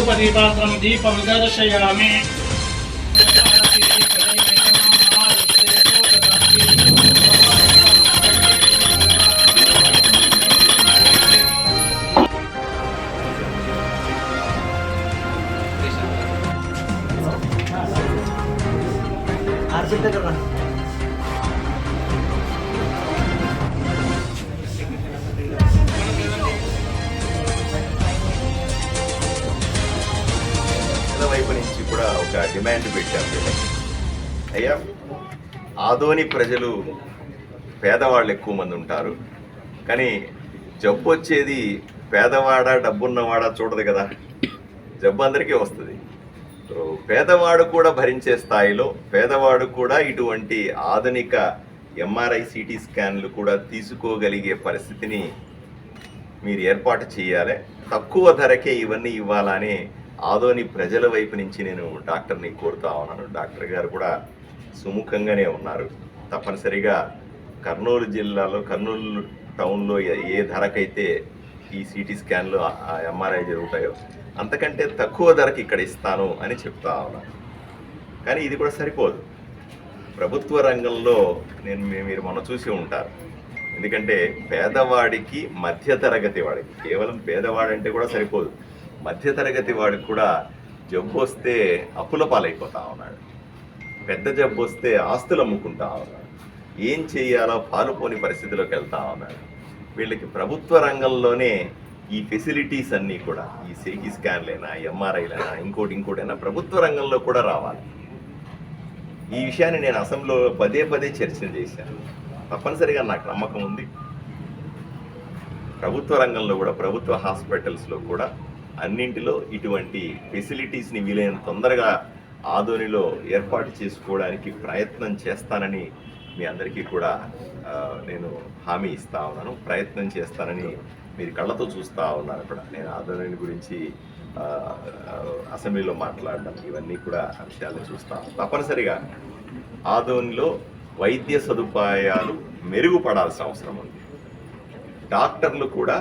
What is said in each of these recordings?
ధూపదీపాత్రం దీపం దర్శయామి వైపు నుంచి కూడా ఒక డిమాండ్ పెట్టాం అయ్యా ఆదోని ప్రజలు పేదవాళ్ళు ఎక్కువ మంది ఉంటారు. కానీ జబ్బు వచ్చేది పేదవాడా డబ్బున్నవాడా చూడదు కదా. జబ్బు అందరికీ వస్తుంది. పేదవాడు కూడా భరించే స్థాయిలో పేదవాడు కూడా ఇటువంటి ఆధునిక ఎంఆర్ఐ సిటీ స్కాన్లు కూడా తీసుకోగలిగే పరిస్థితిని మీరు ఏర్పాటు చేయాలి. తక్కువ ధరకే ఇవన్నీ ఇవ్వాలని ఆదోని ప్రజల వైపు నుంచి నేను డాక్టర్ని కోరుతా ఉన్నాను. డాక్టర్ గారు కూడా సుముఖంగానే ఉన్నారు. తప్పనిసరిగా కర్నూలు జిల్లాలో కర్నూలు టౌన్లో ఏ- ధరకైతే ఈ సిటీ స్కాన్లు ఎంఆర్ఐ జరుగుతాయో అంతకంటే తక్కువ ధరకి ఇక్కడ ఇస్తాను అని చెప్తా ఉన్నాను కానీ ఇది కూడా సరిపోదు. ప్రభుత్వ రంగంలో నేను మీరు మొన్న చూసి ఉంటారు. ఎందుకంటే పేదవాడికి మధ్యతరగతి వాడికి కేవలం పేదవాడంటే కూడా సరిపోదు. మధ్యతరగతి వాడికి కూడా జబ్బు వస్తే అప్పుల పాలైపోతా ఉన్నాడు. పెద్ద జబ్బు వస్తే ఆస్తులు అమ్ముకుంటా ఉన్నాడు. ఏం చేయాలో పాలుపోని పరిస్థితిలోకి వెళ్తా ఉన్నాడు. వీళ్ళకి ప్రభుత్వ రంగంలోనే ఈ ఫెసిలిటీస్ అన్నీ కూడా ఈ సిటీ స్కాన్లైనా ఎంఆర్ఐలైనా ఇంకోటి ఇంకోటైనా ప్రభుత్వ రంగంలో కూడా రావాలి. ఈ విషయాన్ని నేను అసెంబ్లీలో పదే పదే చర్చలు చేశాను. తప్పనిసరిగా నాకు నమ్మకం ఉంది. ప్రభుత్వ రంగంలో కూడా ప్రభుత్వ హాస్పిటల్స్లో కూడా అన్నింటిలో ఇటువంటి ఫెసిలిటీస్ని వీలైన తొందరగా ఆదోనిలో ఏర్పాటు చేసుకోవడానికి ప్రయత్నం చేస్తానని మీ అందరికీ కూడా నేను హామీ ఇస్తా ఉన్నాను. ప్రయత్నం చేస్తానని మీరు కళ్ళతో చూస్తూ ఉన్నారు కూడా. నేను ఆదోని గురించి అసెంబ్లీలో మాట్లాడడం ఇవన్నీ కూడా అంశాలు చూస్తాను తప్పనిసరిగా ఆదోనిలో వైద్య సదుపాయాలు మెరుగుపడాల్సిన అవసరం ఉంది. డాక్టర్లు కూడా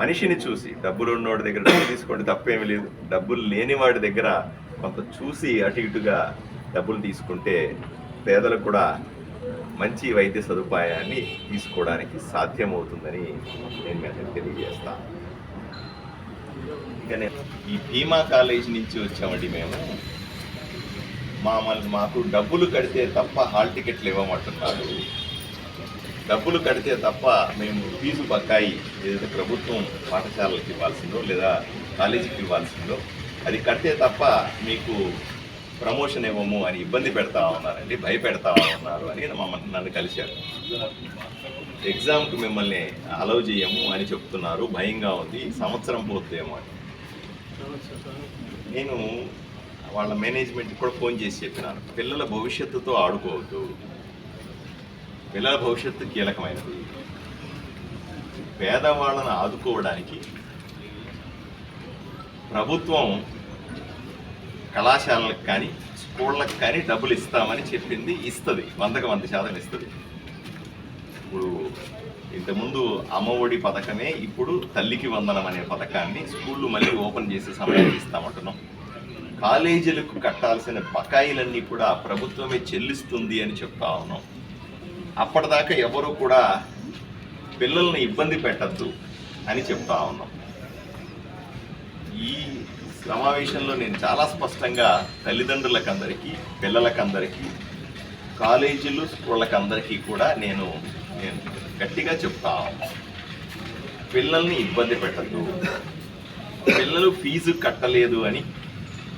మనిషిని చూసి డబ్బులు ఉన్నవాడి దగ్గర డబ్బు తీసుకోండి తప్పేమీ లేదు. డబ్బులు లేని వాడి దగ్గర కొంత చూసి అటు ఇటుగా డబ్బులు తీసుకుంటే పేదలకు కూడా మంచి వైద్య సదుపాయాన్ని తీసుకోవడానికి సాధ్యమవుతుందని నేను మీ తెలియజేస్తాను ఇకనే ఈ భీమా కాలేజ్ నుంచి వచ్చామండి మేము. మామల్ని మాకు డబ్బులు కడితే తప్ప హాల్ టికెట్లు ఇవ్వమంటున్నారు. డబ్బులు కడితే తప్ప మేము ఫీజు బకాయి ఏదైతే ప్రభుత్వం పాఠశాలలకు ఇవ్వాల్సిందో లేదా కాలేజీకి ఇవ్వాల్సిందో అది కడితే తప్ప మీకు ప్రమోషన్ ఇవ్వము అని ఇబ్బంది పెడతా ఉన్నారండి భయపెడతా ఉన్నారు అని మమ్మల్ని నన్ను కలిశారు. ఎగ్జామ్కి మిమ్మల్ని అలౌ చేయము అని చెప్తున్నారు భయంగా ఉంది సంవత్సరం పోతుందేమో అని. నేను వాళ్ళ మేనేజ్మెంట్కి కూడా ఫోన్ చేసి చెప్పినాను పిల్లల భవిష్యత్తుతో ఆడుకోవద్దు పిల్లల భవిష్యత్తు కీలకమైనది? పేదవాళ్ళను ఆదుకోవడానికి ప్రభుత్వం కళాశాలలకు కానీ స్కూళ్ళకి కానీ డబ్బులు ఇస్తామని చెప్పింది ఇస్తుంది. వందకు వంద శాతం ఇస్తుంది. ఇప్పుడు ఇంతకుముందు అమ్మఒడి పథకమే ఇప్పుడు తల్లికి వందనం అనే పథకాన్ని స్కూళ్ళు మళ్ళీ ఓపెన్ చేసే సమయానికి ఇస్తామంటున్నాం. కాలేజీలకు కట్టాల్సిన బకాయిలన్నీ కూడా ప్రభుత్వమే చెల్లిస్తుంది అని చెప్తా ఉన్నాం. అప్పటిదాకా ఎవరు కూడా పిల్లల్ని ఇబ్బంది పెట్టద్దు అని చెప్తా ఉన్నాం. ఈ సమావేశంలో నేను చాలా స్పష్టంగా తల్లిదండ్రులకందరికీ పిల్లలకందరికీ కాలేజీలు స్కూళ్ళకందరికీ కూడా నేను నేను గట్టిగా చెప్తా పిల్లల్ని ఇబ్బంది పెట్టద్దు. పిల్లలు ఫీజు కట్టలేదు అని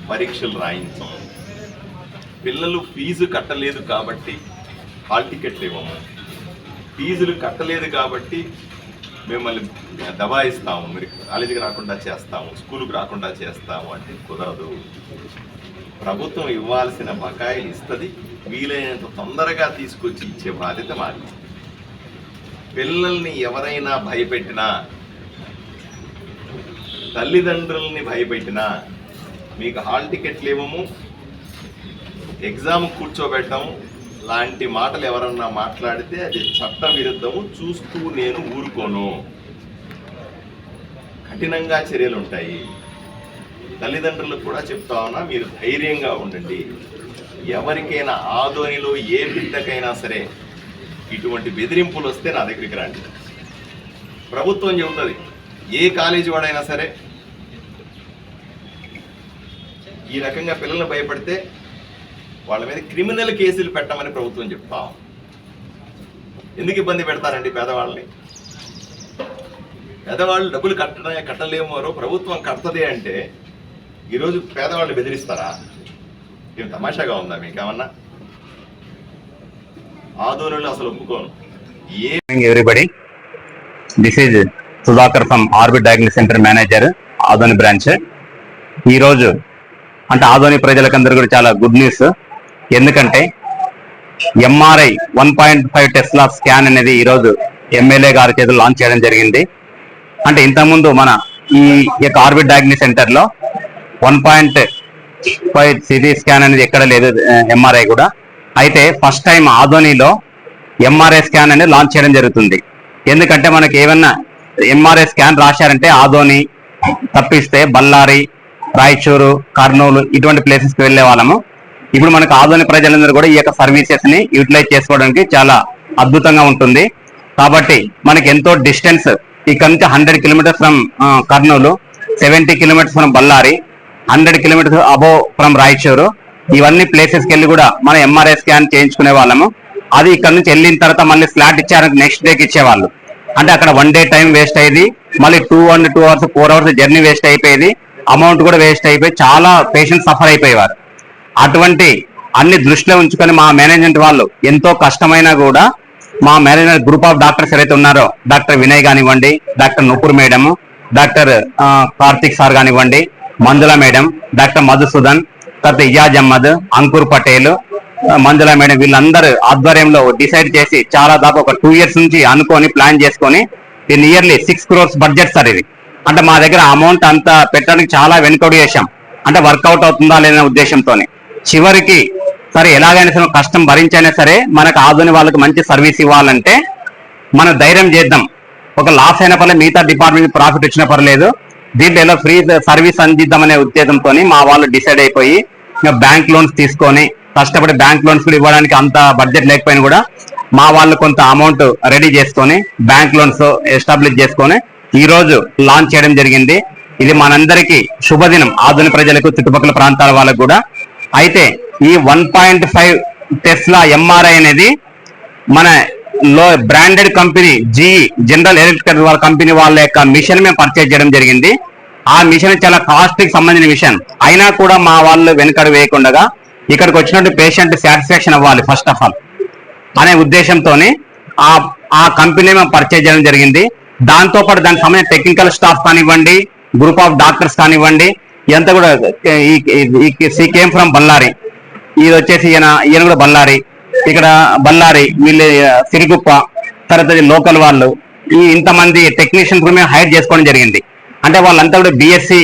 పరీక్షలు రాయించం. పిల్లలు ఫీజు కట్టలేదు కాబట్టి హాల్ టికెట్లు ఇవ్వము. ఫీజులు కట్టలేదు కాబట్టి మిమ్మల్ని దబాయిస్తాము. మీరు కాలేజీకి రాకుండా చేస్తాము స్కూల్కి రాకుండా చేస్తాము అంటే కుదరదు. ప్రభుత్వం ఇవ్వాల్సిన బకాయిలు ఇస్తుంది. వీలైనంత తొందరగా తీసుకొచ్చి ఇచ్చే బాధ్యత మాది. పిల్లల్ని ఎవరైనా భయపెట్టినా తల్లిదండ్రుల్ని భయపెట్టినా మీకు హాల్ టికెట్లు ఇవ్వము. ఎగ్జామ్ కూర్చోబెట్టము. లాంటి మాటలు ఎవరన్నా మాట్లాడితే అది చట్ట విరుద్ధము చూస్తూ నేను ఊరుకోను. కఠినంగా చర్యలు ఉంటాయి తల్లిదండ్రులకు కూడా చెప్తా ఉన్నా మీరు ధైర్యంగా ఉండండి. ఎవరికైనా ఆదోనిలో ఏ బిడ్డకైనా సరే ఇటువంటి బెదిరింపులు వస్తే నా దగ్గరికి రండి. ప్రభుత్వం చెబుతుంది ఏ కాలేజీ వాడైనా సరే ఈ రకంగా పిల్లల్ని భయపడితే వాళ్ళ మీద క్రిమినల్ కేసులు పెట్టమని ప్రభుత్వం చెప్తాం. ఎందుకు ఇబ్బంది పెడతారండి పేదవాళ్ళని? పేదవాళ్ళు డబ్బులు కట్టడం కట్టలేమోరో ప్రభుత్వం కట్టదే అంటే ఈరోజు పేదవాళ్ళు బెదిరిస్తారా? ఏం తమాషాగా ఉందా మీకేమన్నా? ఏమన్నా అసలు ఒప్పుకోను. Hey this is Sudhakar from Orbit diagnose centre manager Adoni branch ఈ రోజు అంటే ఆదోని ప్రజలకందరూ కూడా చాలా గుడ్ న్యూస్ ఎందుకంటే MRI one point five Tesla scan అనేది ఈరోజు ఎమ్మెల్యే గారి చేతులు లాంచ్ చేయడం జరిగింది. అంటే ఇంతకుముందు మన ఈ యొక్క ఆర్బిట్ డయాగ్నోస్ సెంటర్లో one point five CT scan అనేది ఎక్కడ లేదు ఎంఆర్ఐ కూడా. అయితే ఫస్ట్ టైం ఆదోనిలో ఎంఆర్ఐ స్కాన్ అనేది లాంచ్ చేయడం జరుగుతుంది. ఎందుకంటే మనకి ఏమన్నా ఎంఆర్ఐ స్కాన్ రాశారంటే ఆదోని తప్పిస్తే బళ్ళారి రాయచూరు కర్నూలు ఇటువంటి ప్లేసెస్కి వెళ్ళే వాళ్ళము. ఇప్పుడు మనకు ఆదోని ప్రజలందరూ కూడా ఈ యొక్క సర్వీసెస్ని యూటిలైజ్ చేసుకోవడానికి చాలా అద్భుతంగా ఉంటుంది. కాబట్టి మనకి ఎంతో డిస్టెన్స్ ఇక్కడ నుంచి hundred kilometres from Kurnool seventy kilometres from Bellary hundred kilometres above from Raichur. ఇవన్నీ ప్లేసెస్కి వెళ్ళి కూడా మనం ఎంఆర్ఐ స్కాన్ చేయించుకునే వాళ్ళము. అది ఇక్కడ నుంచి వెళ్ళిన తర్వాత మళ్ళీ స్లాట్ ఇచ్చారని నెక్స్ట్ డేకి ఇచ్చేవాళ్ళు. అంటే అక్కడ వన్ డే టైం వేస్ట్ అయ్యేది. మళ్ళీ two and two hours four hours journey waste అయిపోయేది. అమౌంట్ కూడా వేస్ట్ అయిపోయి చాలా పేషెంట్స్ సఫర్ అయిపోయేవారు. అటువంటి అన్ని దృష్టిలో ఉంచుకొని మా మేనేజ్మెంట్ వాళ్ళు ఎంతో కష్టమైనా కూడా మా మేనేజ్మెంట్ గ్రూప్ ఆఫ్ డాక్టర్స్ ఎవరైతే ఉన్నారో డాక్టర్ వినయ్ కానివ్వండి doctor Nupur madam doctor Karthik sir కానివ్వండి మంజుల మేడం డాక్టర్ మధుసూదన్ తర్వాత ఇయాజ్ అహ్మద్ అంకుర్ పటేల్ మంజుల మేడం వీళ్ళందరూ ఆధ్వర్యంలో డిసైడ్ చేసి చాలా దాకా ఒక టూ ఇయర్స్ నుంచి అనుకొని ప్లాన్ చేసుకొని దీన్ని yearly six crores budget sir ఇది. అంటే మా దగ్గర అమౌంట్ అంతా పెట్టడానికి చాలా వెనుకడు చేశాం అంటే వర్కౌట్ అవుతుందా లేదనే ఉద్దేశంతోనే. చివరికి సరే ఎలాగైనా సరే కష్టం భరించైనా సరే మనకు ఆదుని వాళ్ళకి మంచి సర్వీస్ ఇవ్వాలంటే మనం ధైర్యం చేద్దాం. ఒక లాస్ అయిన పర్లేదు మిగతా డిపార్ట్మెంట్ ప్రాఫిట్ వచ్చిన పర్లేదు. దీంట్లో ఫ్రీ సర్వీస్ అందిద్దామనే ఉద్దేశంతో మా వాళ్ళు డిసైడ్ అయిపోయి బ్యాంక్ లోన్స్ తీసుకొని కష్టపడి బ్యాంక్ లోన్స్ కూడా ఇవ్వడానికి అంత బడ్జెట్ లేకపోయినా కూడా మా వాళ్ళు కొంత అమౌంట్ రెడీ చేసుకొని బ్యాంక్ లోన్స్ ఎస్టాబ్లిష్ చేసుకొని ఈ రోజు లాంచ్ చేయడం జరిగింది. ఇది మనందరికీ శుభదినం. ఆధునిక ప్రజలకు చుట్టుపక్కల ప్రాంతాల వాళ్ళకు కూడా అయితే ఈ one point five Tesla MRI అనేది మన లో branded company G general electrical వాళ్ళ కంపెనీ వాళ్ళ యొక్క మిషన్ మేము పర్చేజ్ చేయడం జరిగింది. ఆ మిషన్ చాలా కాస్ట్కి సంబంధించిన మిషన్. అయినా కూడా మా వాళ్ళు వెనుకడు వేయకుండా ఇక్కడికి వచ్చినట్టు పేషెంట్ సాటిస్ఫాక్షన్ అవ్వాలి ఫస్ట్ ఆఫ్ ఆల్ అనే ఉద్దేశంతోనే ఆ ఆ కంపెనీ మేము పర్చేజ్ చేయడం జరిగింది. దాంతోపాటు దానికి సంబంధించిన టెక్నికల్ స్టాఫ్ కానివ్వండి గ్రూప్ ఆఫ్ డాక్టర్స్ కానివ్వండి ఇదంతా కూడా ఈ కేమ్ ఫ్రమ్ బళ్ళారి ఇది వచ్చేసి ఈయన ఈయన కూడా బళ్ళారి ఇక్కడ బళ్ళారి వీళ్ళు సిరిగుప్ప తర్వాత లోకల్ వాళ్ళు. ఈ ఇంతమంది టెక్నీషియన్స్ కూడా మేము హైర్ చేసుకోవడం జరిగింది. అంటే వాళ్ళంతా కూడా బిఎస్సి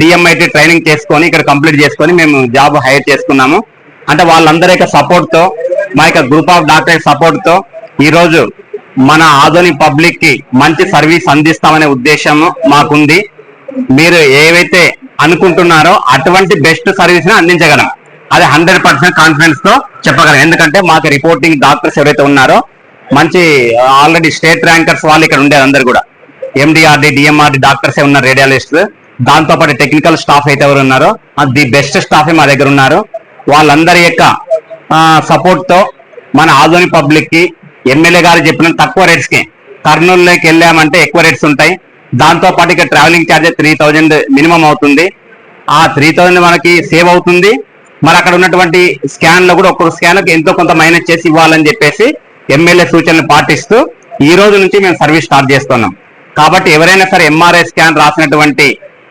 డిఎంఐటి ట్రైనింగ్ చేసుకొని ఇక్కడ కంప్లీట్ చేసుకొని మేము జాబ్ హైర్ చేసుకున్నాము. అంటే వాళ్ళందరి యొక్క సపోర్ట్తో మా యొక్క గ్రూప్ ఆఫ్ డాక్టర్ సపోర్ట్తో ఈరోజు మన ఆధునిక పబ్లిక్కి మంచి సర్వీస్ అందిస్తామనే ఉద్దేశం మాకుంది. మీరు ఏవైతే అనుకుంటున్నారో అటువంటి బెస్ట్ సర్వీస్ని అందించగలం. అది హండ్రెడ్ పర్సెంట్ కాన్ఫిడెన్స్తో చెప్పగలం. ఎందుకంటే మాకు రిపోర్టింగ్ డాక్టర్స్ ఎవరైతే ఉన్నారో మంచి ఆల్రెడీ స్టేట్ ర్యాంకర్స్ వాళ్ళు ఇక్కడ ఉండేది అందరు కూడా. ఎండిఆర్డి డిఎంఆర్డి డాక్టర్స్ ఉన్నారు రేడియాలజిస్ట్ దాంతో పాటు టెక్నికల్ స్టాఫ్ అయితే ఎవరు ఉన్నారో ది బెస్ట్ స్టాఫ్ మా దగ్గర ఉన్నారు. వాళ్ళందరి యొక్క సపోర్ట్తో మన ఆధునిక పబ్లిక్కి ఎమ్మెల్యే గారు చెప్పిన తక్కువ రేట్స్కి కర్నూలులోకి వెళ్ళామంటే ఎక్కువ రేట్స్ ఉంటాయి. దాంతో పాటు ఇక travelling charge three thousand minimum అవుతుంది. ఆ త్రీ థౌజండ్ మనకి సేవ్ అవుతుంది. మరి అక్కడ ఉన్నటువంటి స్కాన్లో కూడా ఒక్కొక్క స్కాన్కి ఎంతో కొంత మైనస్ చేసి ఇవ్వాలని చెప్పేసి ఎమ్మెల్యే సూచనలు పాటిస్తూ ఈ రోజు నుంచి మేము సర్వీస్ స్టార్ట్ చేస్తున్నాం. కాబట్టి ఎవరైనా సరే ఎంఆర్ఐ స్కాన్ రాసినటువంటి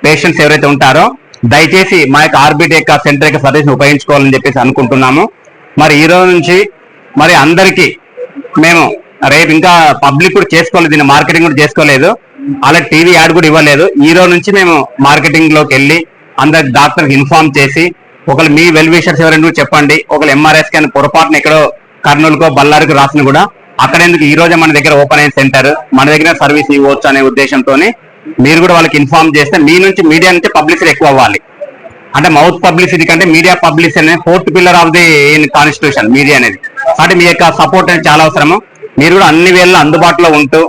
పేషెంట్స్ ఎవరైతే ఉంటారో దయచేసి మా యొక్క ఆర్బిటి యొక్క సెంటర్ యొక్క సర్వీస్ ఉపయోగించుకోవాలని చెప్పేసి అనుకుంటున్నాము. మరి ఈ రోజు నుంచి మరి అందరికీ మేము రేపు ఇంకా పబ్లిక్ కూడా చేసుకోలేదు దీన్ని మార్కెటింగ్ కూడా చేసుకోలేదు. అలా టీవీ యాడ్ కూడా ఇవ్వలేదు. ఈ రోజు నుంచి మేము మార్కెటింగ్లోకి వెళ్ళి అందరికి డాక్టర్ ఇన్ఫార్మ్ చేసి ఒకళ్ళు మీ వెల్ విషర్స్ ఎవరైనా కూడా చెప్పండి ఒకళ్ళు ఎంఆర్ఐ స్కాన్ పొరపాటున ఎక్కడో కర్నూలుకో బళ్ళారికి రాసిన కూడా అక్కడ ఎందుకు ఈ రోజే మన దగ్గర ఓపెన్ అయిన సెంటర్ మన దగ్గర సర్వీస్ ఇవ్వచ్చు అనే ఉద్దేశంతో మీరు కూడా వాళ్ళకి ఇన్ఫార్మ్ చేస్తే మీ నుంచి మీడియా నుంచి పబ్లిసిటీ ఎక్కువ అవ్వాలి. అంటే మౌత్ పబ్లిసిటీ కంటే మీడియా పబ్లిసిటీ అనేది fourth pillar of the constitution media అనేది. కాబట్టి మీ యొక్క సపోర్ట్ అనేది చాలా అవసరము. మీరు కూడా అన్ని వేళ అందుబాటులో ఉంటూ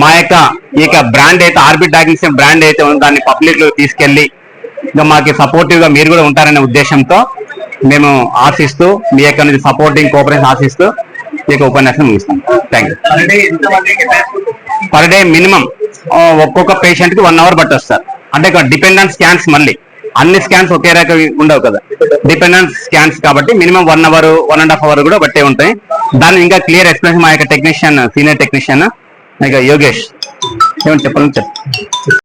మా యొక్క ఈ యొక్క బ్రాండ్ అయితే ఆర్బిట్ డాకింగ్స్ బ్రాండ్ అయితే ఉందో దాన్ని పబ్లిక్లో తీసుకెళ్ళి ఇంకా మాకు సపోర్టివ్గా మీరు కూడా ఉంటారనే ఉద్దేశంతో మేము ఆశిస్తూ మీ యొక్క సపోర్టింగ్ కోఆపరేషన్ ఆశిస్తూ ఈ యొక్క ఉపన్యాసం ముగిస్తాం. Thank you per day minimum ఒక్కొక్క పేషెంట్కి వన్ అవర్ బట్టి వస్తారు అంటే డిపెండెంట్ స్కాన్స్ మళ్ళీ. అన్ని స్కాన్స్ ఒకే రకం ఉండవు కదా. డిపెండెంట్ స్కాన్స్ కాబట్టి minimum one hour one and half hour కూడా బట్టే ఉంటాయి. దాన్ని ఇంకా క్లియర్ ఎక్స్ప్లెనేషన్ మా యొక్క టెక్నీషియన్ సీనియర్ టెక్నీషియన్ ఇక యోగేష్ ఏమని చెప్పాలని చెప్పు.